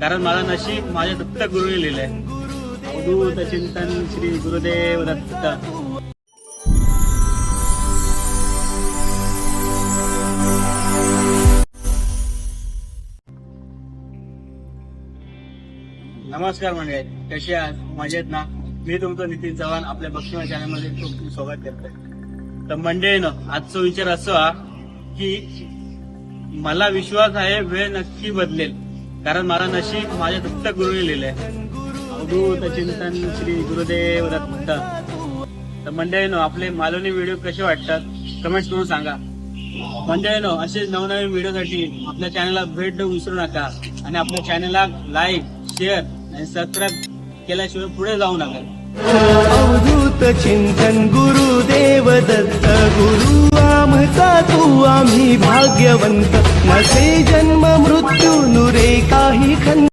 कारण मला नशीब माझ्या दत्त गुरुने लिहिलंय. अवधूत चिंतन श्री गुरुदेव दत्त. नमस्कार मंडळी कसे आहात? मजेत ना? मी तुमचं नितीन चव्हाण आपल्या बक्षिमा चॅनलमध्ये खूप स्वागत करतोय. तर मंडळीनं आजचा विचार असा की मला विश्वास आहे वेळ नक्की बदलेल. कारण मला नशीब माझ्या दत्त गुरुने लिहिलंय. अवधूत चिंतन श्री गुरुदेव दत्त तर मंडळीनो आपले मालवणी व्हिडिओ कसे वाटतात? कमेंट करून सांगा. मंडळीनो असे नवनवीन व्हिडिओसाठी आपल्या चॅनलला भेट देऊ विसरू नका. आणि आपल्या चॅनलला लाईक शेअर आणि सबस्क्राईब केल्याशिवाय पुढे जाऊ नका. अवधूत चिंतन गुरुदेव दत्त. गुरु आमचा तू आम्ही भाग्यवंत. नसे जन्म मृत्यू